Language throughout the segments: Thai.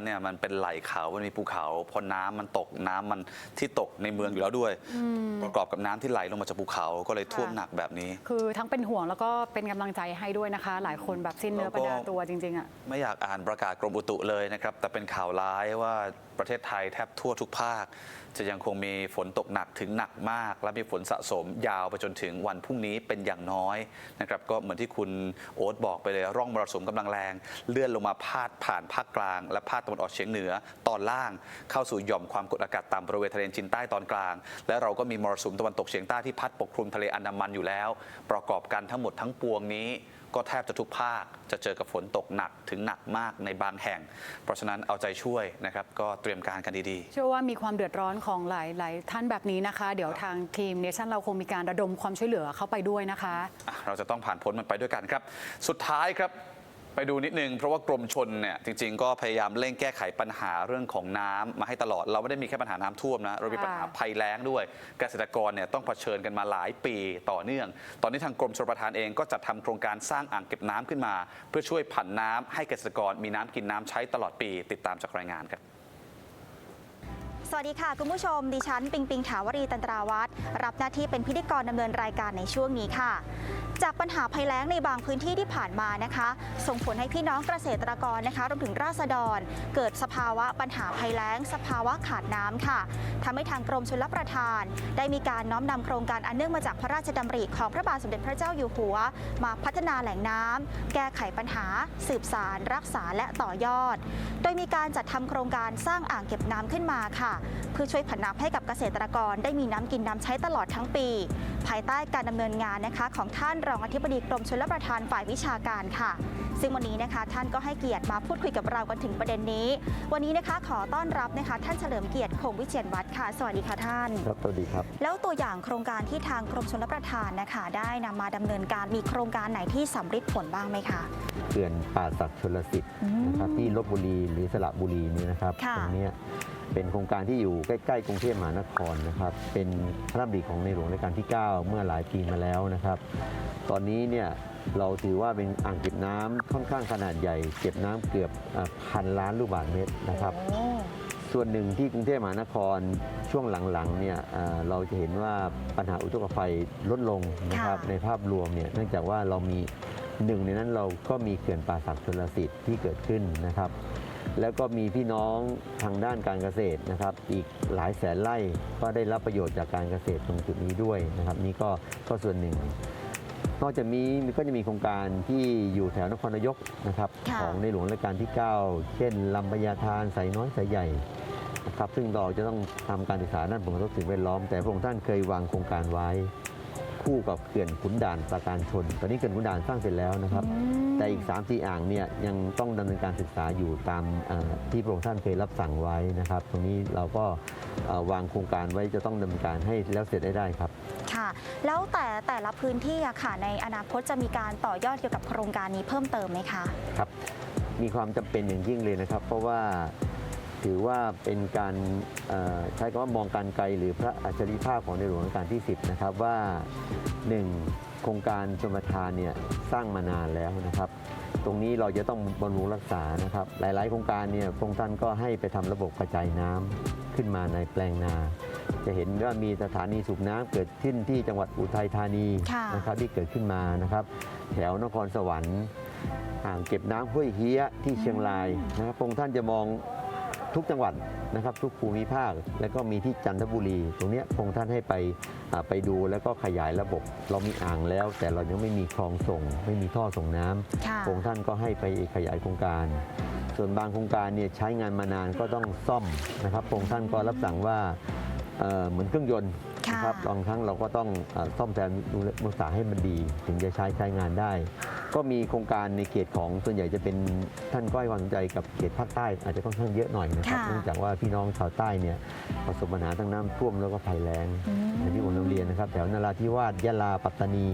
นั้นเนี่ยมันเป็นไหล่เขา มันมีภูเขา พอน้ำมันตกน้ำมันที่ตกในเมืองอยู่แล้วด้วยประกอบกับน้ำที่ไหลลงมาจากภูเขาก็เลยท่วมค่ะหนักแบบนี้ คือทั้งเป็นห่วงแล้วก็เป็นกำลังใจให้ด้วยนะคะ หลายคนแบบสิ้นเนื้อประดาตัวจริงๆอะ ไม่อยากอ่านประกาศกรมอุตุเลยนะครับ แต่เป็นข่าวร้ายว่าประเทศไทยแทบทั่วทุกภาค จะยังคงมีฝนตกหนักถึงหนักมาก และมีฝนสะสมยาวไปจนถึงวันพรุ่งนี้เป็นอย่างน้อยนะครับก็เหมือนที่คุณโอ๊ตบอกไปเลยร่องมรสุมกำลังแรง เลื่อนลงมาพาดผ่านภาคกลาง และภาคตะวันออกเฉียงเหนือตอนล่าง เข้าสู่หย่อมความกดอากาศต่ำบริเวณทะเลจีนใต้ตอนกลาง และเราก็มีมรสุมตะวันตกเฉียงใต้ที่พัดปกคลุมทะเลอันดามันอยู่แล้ว ประกอบกันทั้งหมดทั้งปวงนี้ก็แทบจะทุกภาคจะเจอกับฝนตกหนักถึงหนักมากในบางแห่ง เพราะฉะนั้นเอาใจช่วยนะครับ ก็เตรียมการกันดีเชื่อว่ามีความเดือดร้อนของหลายหลายท่านแบบนี้นะคะ เดี๋ยวทางทีมเนชั่นเราคงมีการระดมความช่วยเหลือเข้าไปด้วยนะคะๆอะเราจะต้องผ่านพ้นมันไปด้วยกันครับ สุดท้ายครับ ไปดูนิดนึงเพราะว่ากรมชนเนี่ยจริง ๆ ก็พยายามเร่งแก้ไขปัญหาเรื่องของน้ำมาให้ตลอด เราไม่ได้มีแค่ปัญหาน้ำท่วมนะ เรามีปัญหาค่ะภัยแล้งด้วย เกษตรกรเนี่ยต้องเผชิญกันมาหลายปีต่อเนื่อง ตอนนี้ทางกรมชลประทานเองก็จัดทำโครงการสร้างอ่างเก็บน้ำขึ้นมา เพื่อช่วยผันน้ำให้เกษตรกรมีน้ำกินน้ำใช้ตลอดปี ติดตามจากรายงานครับสวัสดีค่ะ คุณผู้ชม ดิฉัน ปิงปิงถาวรีตันตราวัฒน์รับหน้าที่เป็นพิธีกรดำเนินรายการในช่วงนี้ค่ะ จากปัญหาภัยแล้งในบางพื้นที่ที่ผ่านมานะคะ ส่งผลให้พี่น้องเกษตรกรนะคะรวมถึงราษฎร เกิดสภาวะปัญหาภัยแล้ง สภาวะขาดน้ำค่ะทำให้ทางกรมชลประทาน ได้มีการน้อมนำโครงการอันเนื่องมาจากพระราชดำริของพระบาทสมเด็จพระเจ้าอยู่หัว มาพัฒนาแหล่งน้ำแก้ไขปัญหา สืบสาร รักษาและต่อยอด โดยมีการจัดทำโครงการสร้างอ่างเก็บน้ำขึ้นมาค่ะ เพื่อช่วยผันน้ำให้กับเกษตรกรได้มีน้ำกินน้ำใช้ตลอดทั้งปี ภายใต้การดำเนินงานนะคะของท่านรองอธิบดีกรมชลประทานฝ่ายวิชาการค่ะ ซึ่งวันนี้นะคะท่านก็ให้เกียรติมาพูดคุยกับเรากันถึงประเด็นนี้ วันนี้นะคะขอต้อนรับนะคะ ท่านเฉลิมเกียรติคงวิเชียนวัฒน์ค่ะ สวัสดีค่ะท่าน ครับสวัสดีครับ แล้วตัวอย่างโครงการที่ทางกรมชลประทานนะคะ ได้นำมาดำเนินการมีโครงการไหนที่สำเร็จผลบ้างไหมคะเขื่อนป่าศักดิ์ชลสิทธิ์อืมนะครับที่ลบบุรีหรือสระบุรีนี่นะครับค่ะตรงเนี้ย เป็นโครงการที่อยู่ใกล้ ๆ กรุงเทพมหานครนะครับ เป็นพระราชดำริของในหลวงรัชกาลที่ 9 เมื่อหลายปีมาแล้วนะครับ ตอนนี้เนี่ยเราถือว่าเป็นอ่างเก็บน้ำค่อนข้างขนาดใหญ่ เก็บน้ำเกือบอ่าพันล้านลูกบาศก์เมตรนะครับ โอ้ ส่วนหนึ่งที่กรุงเทพมหานครช่วงหลังๆเนี่ยเอ่อเราจะเห็นว่าปัญหาอุทกภัยลดลงนะครับค่ะ ในภาพรวมเนี่ยเนื่องจากว่าเรามีหนึ่งในนั้นเราก็มีเขื่อนป่าศักดิ์ชลสิทธิ์ที่เกิดขึ้นนะครับ แล้วก็มีพี่น้องทางด้านการเกษตรนะครับ อีกหลายแสนไร่ก็ได้รับประโยชน์จากการเกษตรตรงจุดนี้ด้วยนะครับ นี่ก็ก็ส่วนหนึ่ง นอกจากนี้มันก็จะมีโครงการที่อยู่แถวนครนายกนะครับค่ะของในหลวงรัชกาลที่ 9 เช่นลำพญาทานสายน้อยสายใหญ่นะครับซึ่งเราจะต้องทำการศึกษาด้านผลกระทบสิ่งแวดล้อม แต่พระองค์ท่านเคยวางโครงการไว้ คู่กับเขื่อนขุนด่านปราการชน ตอนนี้เขื่อนขุนด่านสร้างเสร็จแล้วนะครับอืมแต่อีก3ามสี่อ่างเนี่ยยังต้องดำเนินการศึกษาอยู่ตามเอ่อที่พระองค์ท่านเคยรับสั่งไว้นะครับ ตรงนี้เราก็เอ่อวางโครงการไว้จะต้องดำเนินการให้แล้วเสร็จได้ได้ครับ ค่ะ แล้วแต่แต่ละพื้นที่อะค่ะในอนาคตจะมีการต่อยอดเกี่ยวกับโครงการนี้เพิ่มเติมไหมคะ ครับ มีความจำเป็นอย่างยิ่งเลยนะครับ เพราะว่า ถือว่าเป็นการเอ่อใช้คำว่ามองการไกลหรือพระอัจฉริภาพของในหลวงรัชกาลที่ 10 นะครับว่า 1. โครงการชมประทานเนี่ยสร้างมานานแล้วนะครับ ตรงนี้เราจะต้องบำรุงรักษานะครับ หลาย ๆ โครงการเนี่ยพระองค์ท่านก็ให้ไปทำระบบกระจายน้ำขึ้นมาในแปลงนา จะเห็นว่ามีสถานีสูบน้ำเกิดขึ้นที่จังหวัดอุทัยธานีค่ะนะครับที่เกิดขึ้นมานะครับ แถวนครสวรรค์อ่างเก็บน้ำห้วยเฮียที่เชียงรายนะครับพระองค์ท่านจะมอง ทุกจังหวัดนะครับทุกภูมิภาค แล้วก็มีที่จันทบุรี ตรงเนี้ยพระองค์ท่านให้ไปอ่าไปดูแล้วก็ขยายระบบ เรามีอ่างแล้ว แต่เรายังไม่มีคลองส่ง ไม่มีท่อส่งน้ำค่ะพระองค์ท่านก็ให้ไปขยายโครงการ ส่วนบางโครงการเนี่ยใช้งานมานานก็ต้องซ่อมนะครับพระองค์ท่านก็รับสั่งว่าเอ่อเหมือนเครื่องยนต์ค่ะนะครับบางครั้งเราก็ต้องเอ่อซ่อมแซมดูแลรักษาให้มันดี ถึงจะใช้ใช้งานได้ ก็มีโครงการในเขตของส่วนใหญ่จะเป็นท่านก็ให้ความสนใจกับเขตภาคใต้อาจจะค่อนข้างเยอะหน่อยนะครับค่ะ เนื่องจากว่าพี่น้องชาวใต้เนี่ยประสบปัญหาทั้งน้ำท่วมแล้วก็ภัยแล้งอืมอย่างที่ผมนำเรียนนะครับแถวนราธิวาสยะลาปัตตานี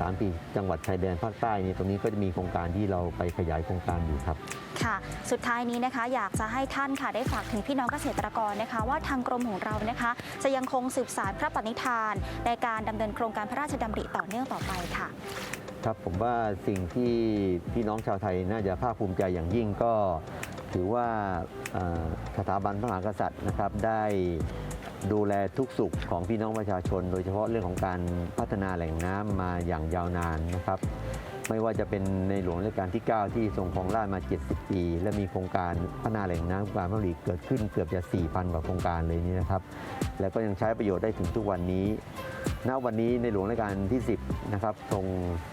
สามปีจังหวัดชายแดนภาคใต้นี่ตรงนี้ก็จะมีโครงการที่เราไปขยายโครงการอยู่ครับ ค่ะ สุดท้ายนี้นะคะ อยากจะให้ท่านค่ะได้ฝากถึงพี่น้องเกษตรกรนะคะ ว่าทางกรมของเรานะคะ จะยังคงสืบสารพระปณิธาน ในการดำเนินโครงการพระราชดำริต่อเนื่องต่อไปค่ะ ครับผมว่าสิ่งที่พี่น้องชาวไทยน่าจะภาคภูมิใจอย่างยิ่งก็ถือว่าสถาบันพระมหากษัตริย์นะครับได้ดูแลทุกสุขของพี่น้องประชาชน โดยเฉพาะเรื่องของการพัฒนาแหล่งน้ำมาอย่างยาวนานนะครับ ไม่ว่าจะเป็นในหลวงรัชกาลที่ 9 ที่ทรงครองราชมา 70 ปี และมีโครงการพัฒนาแหล่งน้ำโครงการพระผลิตเกิดขึ้นเกือบจะ 4,000 กว่าโครงการเลยนี่นะครับ แล้วก็ยังใช้ประโยชน์ได้ถึงทุกวันนี้ ณ วันนี้ในหลวงรัชกาลที่ 10 นะครับ ทรง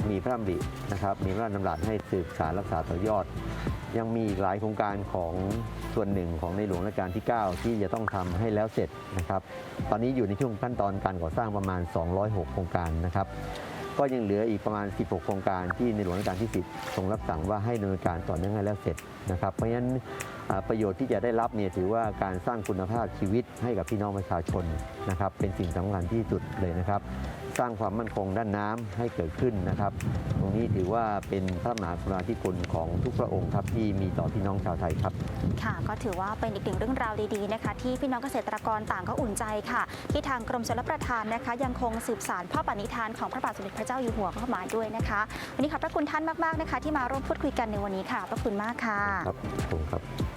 มีพระดำรินะครับ มีพระราชดำรัสให้สืบสารรักษาต่อยอด ยังมีอีกหลายโครงการของส่วนหนึ่งของในหลวงรัชกาลที่ 9 ที่จะต้องทำให้แล้วเสร็จนะครับ ตอนนี้อยู่ในช่วงขั้นตอนการก่อสร้างประมาณ 206 โครงการนะครับ ก็ยังเหลืออีกประมาณ 16 โครงการที่ในหลวงรัชกาลที่ 10 ทรงรับสั่งว่าให้ดำเนินการต่อเนื่องให้แล้วเสร็จนะครับ เพราะฉะนั้น ประโยชน์ที่จะได้รับเนี่ยถือว่าการสร้างคุณภาพชีวิตให้กับพี่น้องประชาชนนะครับ เป็นสิ่งสำคัญที่สุดเลยนะครับ สร้างความมั่นคงด้านน้ำให้เกิดขึ้นนะครับ ตรงนี้ถือว่าเป็นพระมหากรุณาธิคุณของทุกพระองค์ครับที่มีต่อพี่น้องชาวไทยครับ ค่ะ ก็ถือว่าเป็นอีกหนึ่งเรื่องราวดีๆนะคะ ที่พี่น้องเกษตรกรต่างก็อุ่นใจค่ะ ที่ทางกรมชลประทานนะคะ ยังคงสืบสานพระปณิธานของพระบาทสมเด็จพระเจ้าอยู่หัวเข้ามาด้วยนะคะวันนี้ขอบพระคุณท่านมากๆนะคะ ที่มาร่วมพูดคุยกันในวันนี้ค่ะขอบพระคุณมากค่ะครับขอบคุณครับเ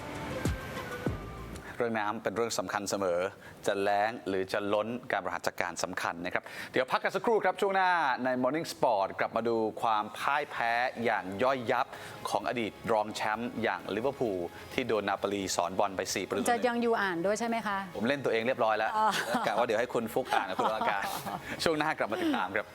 รื่องน้ำเป็นเรื่องสำคัญเสมอ จะแล้งหรือจะล้นการบริหารจัดการสำคัญนะครับ เดี๋ยวพักกันสักครู่ครับ ช่วงหน้าใน Morning Sport กลับมาดูความพ่ายแพ้อย่างย่อยยับของอดีตรองแชมป์อย่างลิเวอร์พูลที่โดนนาโปลีสอนบอลไป 4 ประตูจะยังอยู่อ่านด้วยใช่ไหมคะ ผมเล่นตัวเองเรียบร้อยแล้วอ๋อกะว่าเดี๋ยวให้คุณฟุกอ่านกับคุณวรากาศช่วงหน้ากลับมาติดตามครับ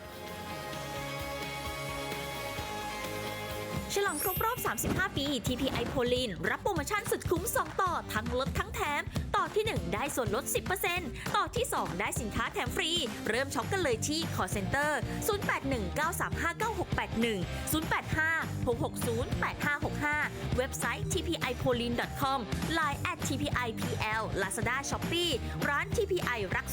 ฉลองครบรอบ 35 ปี TPI โพลินรับโปรโมชั่นสุดคุ้ม 2 ต่อ ทั้งลดทั้งแถม ต่อที่ 1 ได้ส่วนลด 10%ต่อที่ 2 ได้สินค้าแถมฟรี เริ่มช็อปกันเลยที่ call center 0819359681 085 660 8565 เว็บไซต์ tpipolin.com line at tpipl lazada shopee ร้าน TPI รัก